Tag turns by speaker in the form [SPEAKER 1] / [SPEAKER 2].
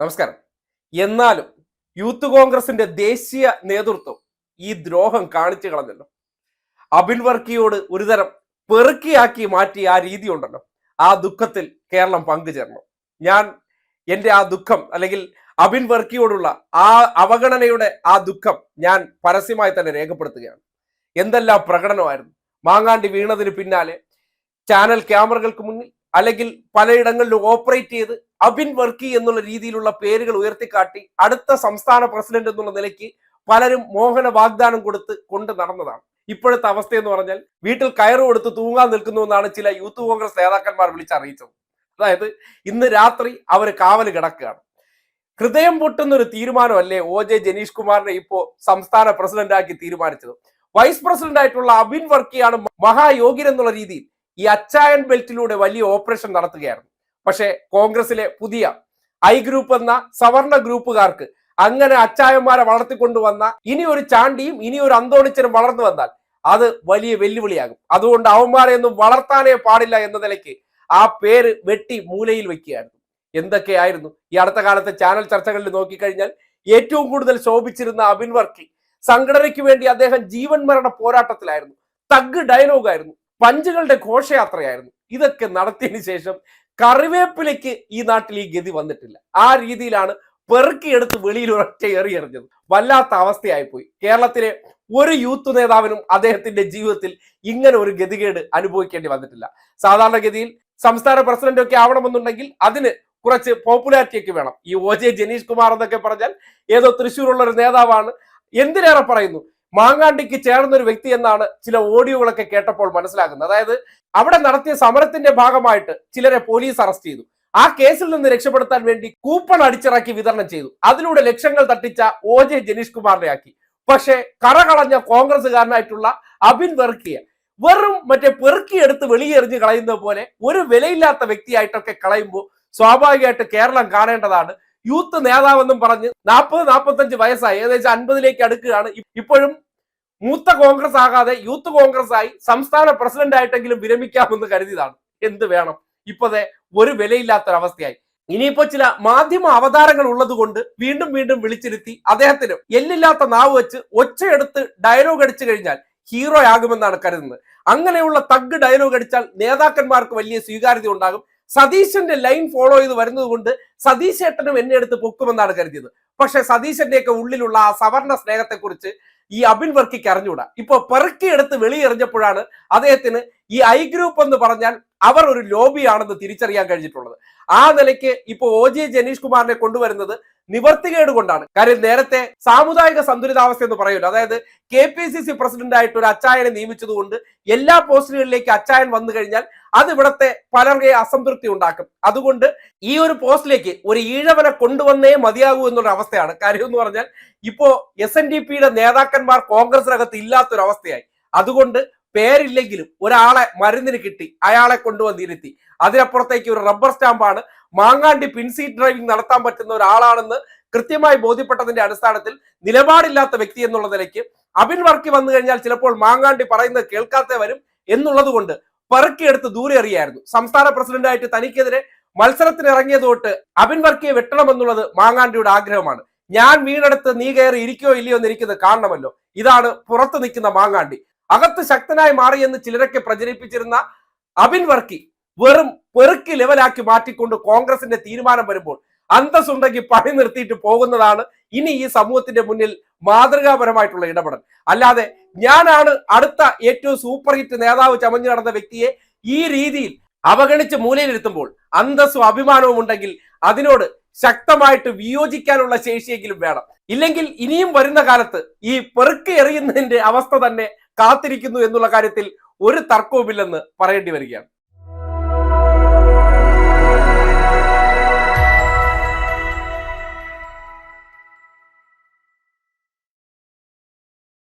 [SPEAKER 1] നമസ്കാരം. എന്നാലും യൂത്ത് കോൺഗ്രസിന്റെ ദേശീയ നേതൃത്വം ഈ ദ്രോഹം കാണിച്ചു കളഞ്ഞല്ലോ. അബിൻ വർക്കിയോട് ഒരുതരം പെറുക്കിയാക്കി മാറ്റിയ ആ രീതി ഉണ്ടല്ലോ. ആ ദുഃഖത്തിൽ കേരളം പങ്കുചേരണം ഞാൻ എന്റെ ആ ദുഃഖം അല്ലെങ്കിൽ അബിൻ വർക്കിയോടുള്ള ആ അവഗണനയുടെ ആ ദുഃഖം ഞാൻ പരസ്യമായി തന്നെ രേഖപ്പെടുത്തുകയാണ്. എന്തെല്ലാം പ്രകടനമായിരുന്നു? മാങ്ങാണ്ടി വീണതിന് പിന്നാലെ ചാനൽ ക്യാമറകൾക്ക് മുന്നിൽ അല്ലെങ്കിൽ പലയിടങ്ങളിലും ഓപ്പറേറ്റ് ചെയ്ത് അബിൻ വർക്കി എന്നുള്ള രീതിയിലുള്ള പേരുകൾ ഉയർത്തിക്കാട്ടി അടുത്ത സംസ്ഥാന പ്രസിഡന്റ് എന്നുള്ള നിലയ്ക്ക് പലരും മോഹന വാഗ്ദാനം കൊടുത്ത് കൊണ്ട് നടന്നതാണ്. ഇപ്പോഴത്തെ അവസ്ഥ എന്ന് പറഞ്ഞാൽ വീട്ടിൽ കയറ് കൊടുത്ത് തൂങ്ങാൻ നിൽക്കുന്നു എന്നാണ് ചില യൂത്ത് കോൺഗ്രസ് നേതാക്കന്മാർ വിളിച്ചറിയിച്ചത്. അതായത് ഇന്ന് രാത്രി അവർ കാവൽ കിടക്കുകയാണ്. ഹൃദയം പൊട്ടുന്ന ഒരു തീരുമാനമല്ലേ ഒ ജെ ജനീഷ് കുമാറിനെ ഇപ്പോ സംസ്ഥാന പ്രസിഡന്റാക്കി തീരുമാനിച്ചത്? വൈസ് പ്രസിഡന്റ് ആയിട്ടുള്ള അബിൻ വർക്കിയാണ് മഹായോഗ്യൻ എന്നുള്ള രീതിയിൽ ഈ അച്ചായൻ ബെൽറ്റിലൂടെ വലിയ ഓപ്പറേഷൻ നടത്തുകയായിരുന്നു. പക്ഷേ കോൺഗ്രസിലെ പുതിയ ഐ ഗ്രൂപ്പ് എന്ന സവർണ ഗ്രൂപ്പുകാർക്ക് അങ്ങനെ അച്ചായന്മാരെ വളർത്തിക്കൊണ്ടുവന്ന ഇനി ഒരു ചാണ്ടിയും ഇനി ഒരു അന്തോണിച്ചനും വളർന്നു വന്നാൽ അത് വലിയ വെല്ലുവിളിയാകും. അതുകൊണ്ട് അവന്മാരെ ഒന്നും വളർത്താനേ പാടില്ല എന്ന നിലയ്ക്ക് ആ പേര് വെട്ടി മൂലയിൽ വെക്കുകയായിരുന്നു. എന്തൊക്കെയായിരുന്നു? ഈ അടുത്ത കാലത്തെ ചാനൽ ചർച്ചകളിൽ നോക്കിക്കഴിഞ്ഞാൽ ഏറ്റവും കൂടുതൽ ശോഭിച്ചിരുന്ന അബിൻ വർക്കി സംഘടനയ്ക്ക് വേണ്ടി അദ്ദേഹം ജീവൻ മരണ പോരാട്ടത്തിലായിരുന്നു. തഗ് ഡയലോഗായിരുന്നു. പഞ്ചുകളുടെ ഘോഷയാത്രയായിരുന്നു. ഇതൊക്കെ നടത്തിയതിനു ശേഷം കറിവേപ്പിലേക്ക് ഈ നാട്ടിൽ ഈ ഗതി വന്നിട്ടില്ല. ആ രീതിയിലാണ് പെറുക്കിയെടുത്ത് വെളിയിൽ ഒരൊറ്റ എറിയെറിഞ്ഞത് വല്ലാത്ത അവസ്ഥയായിപ്പോയി. കേരളത്തിലെ ഒരു യൂത്ത് നേതാവിനും അദ്ദേഹത്തിന്റെ ജീവിതത്തിൽ ഇങ്ങനെ ഒരു ഗതികേട് അനുഭവിക്കേണ്ടി വന്നിട്ടില്ല. സാധാരണഗതിയിൽ സംസ്ഥാന പ്രസിഡന്റ് ഒക്കെ ആവണമെന്നുണ്ടെങ്കിൽ അതിന് കുറച്ച് പോപ്പുലാരിറ്റി ഒക്കെ വേണം. ഈ ഒ ജെ ജനീഷ് കുമാർ എന്നൊക്കെ പറഞ്ഞാൽ ഏതോ തൃശ്ശൂരുള്ള ഒരു നേതാവാണ്. എന്തിനേറെ പറയുന്നു? മാങ്ങാണ്ടിക്ക് ചേർന്ന ഒരു വ്യക്തി എന്നാണ് ചില ഓഡിയോകളൊക്കെ കേട്ടപ്പോൾ മനസ്സിലാക്കുന്നത് അതായത് അവിടെ നടത്തിയ സമരത്തിന്റെ ഭാഗമായിട്ട് ചിലരെ പോലീസ് അറസ്റ്റ് ചെയ്തു. ആ കേസിൽ നിന്ന് രക്ഷപ്പെടുത്താൻ വേണ്ടി കൂപ്പൺ അടിച്ചിറക്കി വിതരണം ചെയ്തു. അതിലൂടെ ലക്ഷങ്ങൾ തട്ടിച്ച ഒ ജെ ജനീഷ് കുമാറിനെ ആക്കി. പക്ഷേ കറകളഞ്ഞ കോൺഗ്രസ്സുകാരനായിട്ടുള്ള അബിൻ വെറുക്കിയ വെറും മറ്റേ പെറുക്കിയെടുത്ത് വെളിയെറിഞ്ഞ് കളയുന്ന പോലെ ഒരു വിലയില്ലാത്ത വ്യക്തിയായിട്ടൊക്കെ കളയുമ്പോൾ സ്വാഭാവികമായിട്ട് കേരളം കാണേണ്ടതാണ്. യൂത്ത് നേതാവെന്നും പറഞ്ഞ് നാൽപ്പത് നാൽപ്പത്തഞ്ച് വയസ്സായി. ഏകദേശം അൻപതിലേക്ക് അടുക്കുകയാണ്. ഇപ്പോഴും മൂത്ത കോൺഗ്രസ് ആകാതെ യൂത്ത് കോൺഗ്രസ് ആയി സംസ്ഥാന പ്രസിഡന്റ് ആയിട്ടെങ്കിലും വിരമിക്കാമെന്ന് കരുതിയതാണ്. എന്ത് വേണം? ഇപ്പതെ ഒരു വിലയില്ലാത്തൊരവസ്ഥയായി. ഇനിയിപ്പോ ചില മാധ്യമ അവതാരങ്ങൾ ഉള്ളത് കൊണ്ട് വീണ്ടും വീണ്ടും വിളിച്ചിരുത്തി അദ്ദേഹത്തിന് എല്ലില്ലാത്ത നാവ് വെച്ച് ഒച്ചയെടുത്ത് ഡയലോഗ് അടിച്ചു കഴിഞ്ഞാൽ ഹീറോ ആകുമെന്നാണ് കരുതുന്നത്. അങ്ങനെയുള്ള തഗ് ഡയലോഗ് അടിച്ചാൽ നേതാക്കന്മാർക്ക് വലിയ സ്വീകാര്യത ഉണ്ടാകും. സതീശന്റെ ലൈൻ ഫോളോ ചെയ്ത് വരുന്നത് കൊണ്ട് സതീശേട്ടനും എന്നെ എടുത്ത് പൊക്കുമെന്നാണ് കരുതിയത്. പക്ഷെ സതീശന്റെയൊക്കെ ഉള്ളിലുള്ള ആ സവർണ സ്നേഹത്തെക്കുറിച്ച് ഈ അബിൻ വർക്കിക്ക് അറിഞ്ഞുകൂടാ ഇപ്പൊ പെറുക്കിയെടുത്ത് വെളിയെറിഞ്ഞപ്പോഴാണ് അദ്ദേഹത്തിന് ഈ ഐ ഗ്രൂപ്പ് എന്ന് പറഞ്ഞാൽ അവർ ഒരു ലോബിയാണെന്ന് തിരിച്ചറിയാൻ കഴിഞ്ഞിട്ടുള്ളത്. ആ നിലയ്ക്ക് ഇപ്പൊ ഒ ജെ ജനീഷ് കുമാറിനെ കൊണ്ടുവരുന്നത് നിവർത്തികേട് കൊണ്ടാണ് കാര്യം നേരത്തെ സാമുദായിക സന്തുലിതാവസ്ഥ എന്ന് പറയുമല്ലോ. അതായത് K P C C president ആയിട്ട് ഒരു അച്ചായനെ നിയമിച്ചതുകൊണ്ട് എല്ലാ പോസ്റ്റുകളിലേക്ക് അച്ചായൻ വന്നു കഴിഞ്ഞാൽ അത് ഇവിടത്തെ പലരുടെ അസംതൃപ്തി ഉണ്ടാക്കും. അതുകൊണ്ട് ഈ ഒരു പോസ്റ്റിലേക്ക് ഒരു ഈഴവനെ കൊണ്ടുവന്നേ മതിയാകൂ എന്നൊരു അവസ്ഥയാണ്. കാര്യം എന്ന് പറഞ്ഞാൽ ഇപ്പോ എസ് എൻ ഡി പിയുടെ നേതാക്കന്മാർ കോൺഗ്രസിനകത്ത് ഇല്ലാത്തൊരു അവസ്ഥയായി. അതുകൊണ്ട് പേരില്ലെങ്കിലും ഒരാളെ മരുന്നിന് കിട്ടി അയാളെ കൊണ്ടുവന്നിരുത്തി അതിനപ്പുറത്തേക്ക് ഒരു റബ്ബർ സ്റ്റാമ്പാണ് മാങ്ങാണ്ടി പിൻസീറ്റ് ഡ്രൈവിംഗ് നടത്താൻ പറ്റുന്ന ഒരാളാണെന്ന് കൃത്യമായി ബോധ്യപ്പെട്ടതിന്റെ അടിസ്ഥാനത്തിൽ നിലപാടില്ലാത്ത വ്യക്തി എന്നുള്ള നിലയ്ക്ക് അബിൻ വർക്കി വന്നു കഴിഞ്ഞാൽ ചിലപ്പോൾ മാങ്ങാണ്ടി പറയുന്നത് കേൾക്കാത്ത വരും എന്നുള്ളത് കൊണ്ട് പെറുക്കിയെടുത്ത് ദൂരെ എറിയായിരുന്നു. സംസ്ഥാന പ്രസിഡന്റായിട്ട് തനിക്കെതിരെ മത്സരത്തിന് ഇറങ്ങിയത് തൊട്ട് അബിൻ വർക്കിയെ വെട്ടണമെന്നുള്ളത് മാങ്ങാണ്ടിയുടെ ആഗ്രഹമാണ്. ഞാൻ വീണെടുത്ത് നീ കയറി ഇരിക്കോ ഇല്ലയോ എന്ന് എനിക്കത് കാണണമല്ലോ. ഇതാണ് പുറത്തു നിൽക്കുന്ന മാങ്ങാണ്ടി. അകത്ത് ശക്തനായി മാറിയെന്ന് ചിലരൊക്കെ പ്രചരിപ്പിച്ചിരുന്ന അബിൻ വർക്കി വെറും പെറുക്കി ലെവലാക്കി മാറ്റിക്കൊണ്ട് കോൺഗ്രസിന്റെ തീരുമാനം വരുമ്പോൾ അന്തസ്സുണ്ടെങ്കിൽ പണി നിർത്തിയിട്ട് പോകുന്നതാണ് ഇനി ഈ സമൂഹത്തിന്റെ മുന്നിൽ മാതൃകാപരമായിട്ടുള്ള ഇടപെടൽ. അല്ലാതെ ഞാനാണ് അടുത്ത ഏറ്റവും സൂപ്പർ ഹിറ്റ് നേതാവ് ചമഞ്ഞു നടന്ന വ്യക്തിയെ ഈ രീതിയിൽ അവഗണിച്ച് മൂലയിലിരുത്തുമ്പോൾ അന്തസ്സും അഭിമാനവും ഉണ്ടെങ്കിൽ അതിനോട് ശക്തമായിട്ട് വിയോജിക്കാനുള്ള ശേഷിയെങ്കിലും വേണം. ഇല്ലെങ്കിൽ ഇനിയും വരുന്ന കാലത്ത് ഈ പെറുക്കി എറിയുന്നതിന്റെ അവസ്ഥ തന്നെ കാത്തിരിക്കുന്നു എന്നുള്ള കാര്യത്തിൽ ഒരു തർക്കവുമില്ലെന്ന് പറയേണ്ടി വരികയാണ്.